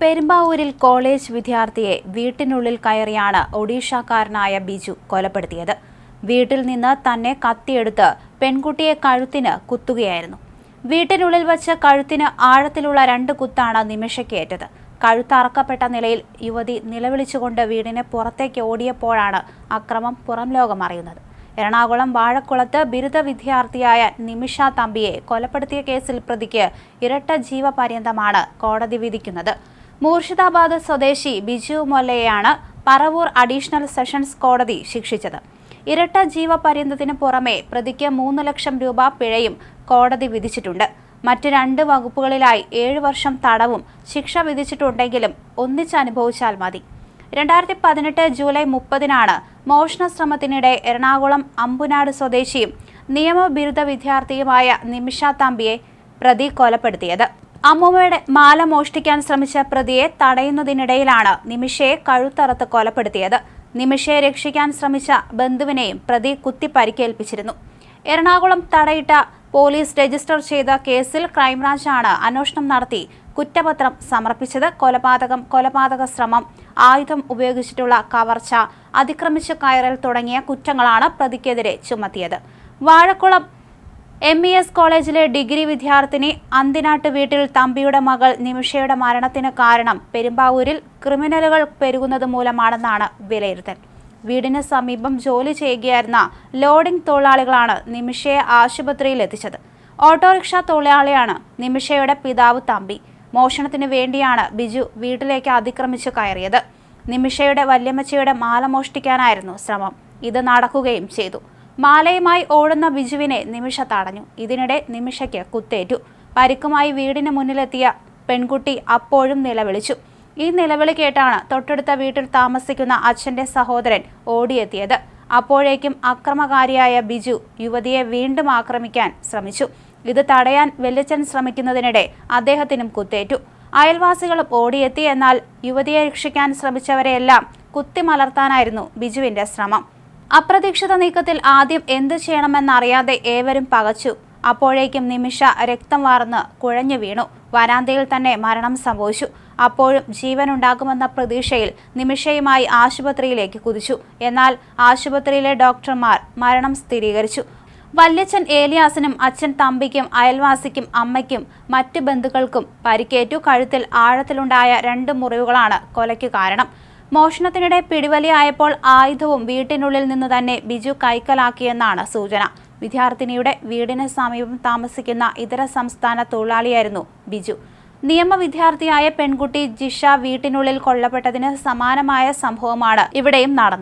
പെരുമ്പാവൂരിൽ കോളേജ് വിദ്യാർത്ഥിയെ വീട്ടിനുള്ളിൽ കയറിയാണ് ഒഡീഷക്കാരനായ ബിജു കൊലപ്പെടുത്തിയത്. വീട്ടിൽ നിന്ന് തന്നെ കത്തിയെടുത്ത് പെൺകുട്ടിയെ കഴുത്തിന് കുത്തുകയായിരുന്നു. വീട്ടിനുള്ളിൽ വച്ച് കഴുത്തിന് ആഴത്തിലുള്ള രണ്ട് കുത്താണ് നിമിഷയ്ക്കേറ്റത്. കഴുത്തറക്കപ്പെട്ട നിലയിൽ യുവതി നിലവിളിച്ചുകൊണ്ട് വീടിന് പുറത്തേക്ക് ഓടിയപ്പോഴാണ് അക്രമം പുറം ലോകം അറിയുന്നത്. എറണാകുളം വാഴക്കുളത്ത് ബിരുദ വിദ്യാർത്ഥിയായ നിമിഷ തമ്പിയെ കൊലപ്പെടുത്തിയ കേസിൽ പ്രതിക്ക് ഇരട്ട ജീവപര്യന്തമാണ് കോടതി വിധിക്കുന്നത്. മൂർഷിദാബാദ് സ്വദേശി ബിജു മൊല്ലയെയാണ് പറവൂർ അഡീഷണൽ സെഷൻസ് കോടതി ശിക്ഷിച്ചത്. ഇരട്ട ജീവപര്യന്തത്തിന് പുറമെ പ്രതിക്ക് മൂന്ന് ലക്ഷം രൂപ പിഴയും കോടതി വിധിച്ചിട്ടുണ്ട്. മറ്റ് രണ്ട് വകുപ്പുകളിലായി ഏഴ് വർഷം തടവും ശിക്ഷ വിധിച്ചിട്ടുണ്ടെങ്കിലും ഒന്നിച്ചനുഭവിച്ചാൽ മതി. രണ്ടായിരത്തി പതിനെട്ട് ജൂലൈ മുപ്പതിനാണ് മോഷണ ശ്രമത്തിനിടെ എറണാകുളം അമ്പുനാട് സ്വദേശിയും നിയമബിരുദ വിദ്യാർത്ഥിയുമായ നിമിഷ തമ്പിയെ പ്രതി കൊലപ്പെടുത്തിയത്. അമ്മൂമ്മയുടെ മാല മോഷ്ടിക്കാൻ ശ്രമിച്ച പ്രതിയെ തടയുന്നതിനിടയിലാണ് നിമിഷയെ കഴുത്തറത്ത് കൊലപ്പെടുത്തിയത്. നിമിഷയെ രക്ഷിക്കാൻ ശ്രമിച്ച ബന്ധുവിനെയും പ്രതി കുത്തി പരിക്കേൽപ്പിച്ചിരുന്നു. എറണാകുളം തടയിട്ട പോലീസ് രജിസ്റ്റർ ചെയ്ത കേസിൽ ക്രൈംബ്രാഞ്ചാണ് അന്വേഷണം നടത്തി കുറ്റപത്രം സമർപ്പിച്ചത്. കൊലപാതകം കൊലപാതക ശ്രമം ആയുധം ഉപയോഗിച്ചിട്ടുള്ള കവർച്ച അതിക്രമിച്ച കയറൽ തുടങ്ങിയ കുറ്റങ്ങളാണ് പ്രതിക്കെതിരെ ചുമത്തിയത്. വാഴക്കുളം എം ഇ എസ് കോളേജിലെ ഡിഗ്രി വിദ്യാർത്ഥിനി അന്തിനാട്ട് വീട്ടിൽ തമ്പിയുടെ മകൾ നിമിഷയുടെ മരണത്തിന് കാരണം പെരുമ്പാവൂരിൽ ക്രിമിനലുകൾ പെരുകുന്നത് മൂലമാണെന്നാണ് വിലയിരുത്തൽ. വീടിന് സമീപം ജോലി ചെയ്യുകയായിരുന്ന ലോഡിംഗ് തൊഴിലാളികളാണ് നിമിഷയെ ആശുപത്രിയിൽ എത്തിച്ചത്. ഓട്ടോറിക്ഷ തൊഴിലാളിയാണ് നിമിഷയുടെ പിതാവ് തമ്പി. മോഷണത്തിന് വേണ്ടിയാണ് ബിജു വീട്ടിലേക്ക് അതിക്രമിച്ചു കയറിയത്. നിമിഷയുടെ വല്യമ്മച്ചയുടെ മാല മോഷ്ടിക്കാനായിരുന്നു ശ്രമം. ഇത് നടക്കുകയും ചെയ്തു. മാലയുമായി ഓടുന്ന ബിജുവിനെ നിമിഷ തടഞ്ഞു. ഇതിനിടെ നിമിഷയ്ക്ക് കുത്തേറ്റു. പരിക്കുമായി വീടിന് മുന്നിലെത്തിയ പെൺകുട്ടി അപ്പോഴും നിലവിളിച്ചു. ഈ നിലവിളി കേട്ടാണ് തൊട്ടടുത്ത വീട്ടിൽ താമസിക്കുന്ന അച്ഛന്റെ സഹോദരൻ ഓടിയെത്തിയത്. അപ്പോഴേക്കും അക്രമകാരിയായ ബിജു യുവതിയെ വീണ്ടും ആക്രമിക്കാൻ ശ്രമിച്ചു. ഇത് തടയാൻ വെല്ലച്ചൻ ശ്രമിക്കുന്നതിനിടെ അദ്ദേഹത്തിനും കുത്തേറ്റു. അയൽവാസികളും ഓടിയെത്തി എന്നാൽ യുവതിയെ രക്ഷിക്കാൻ ശ്രമിച്ചവരെയെല്ലാം കുത്തിമലർത്താനായിരുന്നു ബിജുവിന്റെ ശ്രമം. അപ്രതീക്ഷിത നീക്കത്തിൽ ആദ്യം എന്ത് ചെയ്യണമെന്നറിയാതെ ഏവരും പകച്ചു. അപ്പോഴേക്കും നിമിഷ രക്തം വാർന്ന് കുഴഞ്ഞു വീണു. വരാന്തയിൽ തന്നെ മരണം സംഭവിച്ചു. അപ്പോഴും ജീവനുണ്ടാകുമെന്ന പ്രതീക്ഷയിൽ നിമിഷയുമായി ആശുപത്രിയിലേക്ക് കുതിച്ചു. എന്നാൽ ആശുപത്രിയിലെ ഡോക്ടർമാർ മരണം സ്ഥിരീകരിച്ചു. വല്യച്ഛൻ ഏലിയാസിനും അച്ഛൻ തമ്പിക്കും അയൽവാസിക്കും അമ്മയ്ക്കും മറ്റ് ബന്ധുക്കൾക്കും പരിക്കേറ്റു. കഴുത്തിൽ ആഴത്തിലുണ്ടായ രണ്ട് മുറിവുകളാണ് കൊലയ്ക്ക് കാരണം. മോഷണത്തിനിടെ പിടിവലിയായപ്പോൾ ആയുധവും വീട്ടിനുള്ളിൽ നിന്ന് തന്നെ ബിജു കൈക്കലാക്കിയെന്നാണ് സൂചന. വിദ്യാർത്ഥിനിയുടെ വീടിന് സമീപം താമസിക്കുന്ന ഇതര സംസ്ഥാന തൊഴിലാളിയായിരുന്നു ബിജു. നിയമവിദ്യാർത്ഥിയായ പെൺകുട്ടി ജിഷ വീട്ടിനുള്ളിൽ കൊല്ലപ്പെട്ടതിന് സമാനമായ സംഭവമാണ് ഇവിടെയും നടന്നത്.